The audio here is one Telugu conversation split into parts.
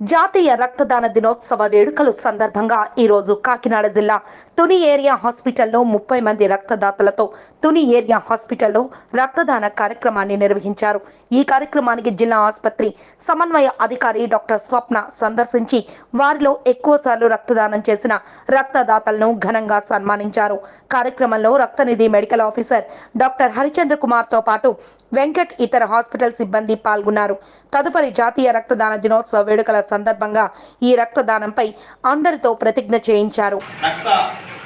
జాతీయ రక్తదాన దినోత్సవ వేడుకలు సందర్భంగా ఈరోజు కాకినాడ జిల్లా తుని ఏరియా హాస్పిటల్లో ముప్పై మంది రక్తదాతలతో తుని ఏరియా హాస్పిటల్లో రక్తదాన కార్యక్రమాన్ని నిర్వహించారు. ఈ కార్యక్రమానికి జిల్లా ఆసుపత్రి సమన్వయ అధికారి డాక్టర్ స్వప్న సందర్శించి వారిలో ఎక్కువసార్లు రక్తదానం చేసిన రక్తదాతలను ఘనంగా సన్మానించారు. కార్యక్రమంలో రక్తనిధి మెడికల్ ఆఫీసర్ డాక్టర్ హరిచంద్ర కుమార్తో పాటు వెంకట్ ఇతర హాస్పిటల్ సిబ్బంది పాల్గొన్నారు. తదుపరి జాతీయ రక్తదాన దినోత్సవ వేడుకల సందర్భంగా ఈ రక్తదానంపై అందరితో ప్రతిజ్ఞ చేయించారు. రక్త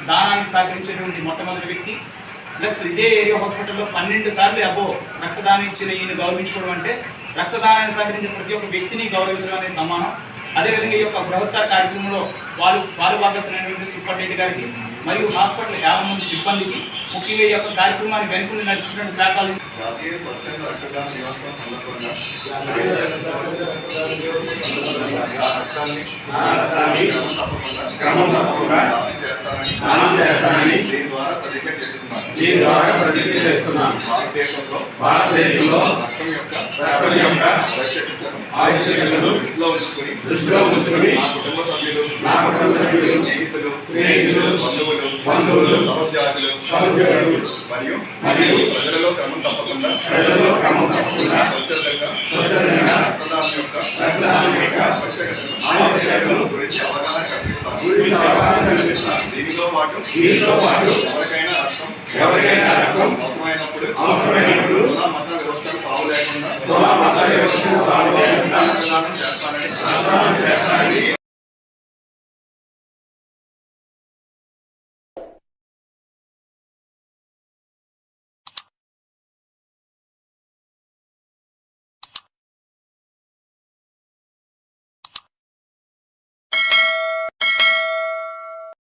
దానానికి మొట్టమొదటి వ్యక్తి ప్లస్ ఇదే ఏరియా హాస్పిటల్లో పన్నెండు సార్లు అబో రక్తదానం ఇచ్చిన ఈయన గౌరవించుకోవడం అంటే రక్తదానాన్ని సహకరించే ప్రతి ఒక్క వ్యక్తిని గౌరవించడం అనేది సమానం. అదేవిధంగా ఈ యొక్క బృహత్తర కార్యక్రమంలో వాళ్ళు పాలు భాగస్తున్నటువంటి సూపరింటెండెంట్ గారికి మరియు హాస్పిటల్ యాభై మంది సిబ్బందికి ముఖ్యంగా ఈ యొక్క కార్యక్రమాన్ని వెనుకలు నడిపించినటువంటి ప్లాట్ఫామ్ రక్తాన్ని క్రమం తప్పకుండా క్రమం తప్పకుండా దానం చేస్తానని దానం చేస్తానని దీని ద్వారా ప్రతిజ్ఞ చేస్తున్నాను. దీని ద్వారా ప్రతిజ్ఞ చేస్తున్నాను. భారతదేశంలో భారతదేశంలో రక్తం యొక్క రక్తం యొక్క ఆవశ్యకతను ఆవశ్యకతను దృష్టిలో ఉంచుకుని దృష్టిలో ఉంచుకుని నా కుటుంబ సభ్యులు నా కుటుంబ సభ్యులు, స్నేహితులు స్నేహితులు, బంధువులు బంధువులు, సహోద్యోగులు సహోద్యోగులు, మరియు మరియు ప్రజలలో క్రమం తప్పకుండా ప్రజల్లో క్రమం తప్పకుండా స్వచ్ఛందంగా స్వచ్ఛందంగా రక్తదానం యొక్క రక్తదానం ఆవశ్యకతలు గురించి అవగాహన కల్పిస్తాను గురించి కల్పిస్తాను దీనితో పాటు దీనితో పాటు ఎవరికైనా రక్తం ఎవరికైనా రక్తం అవసరమైనప్పుడు అవసరమైనప్పుడు కుల మత వ్యవస్థలు పావు లేకుండా కుల మత చేస్తానని చేస్తానని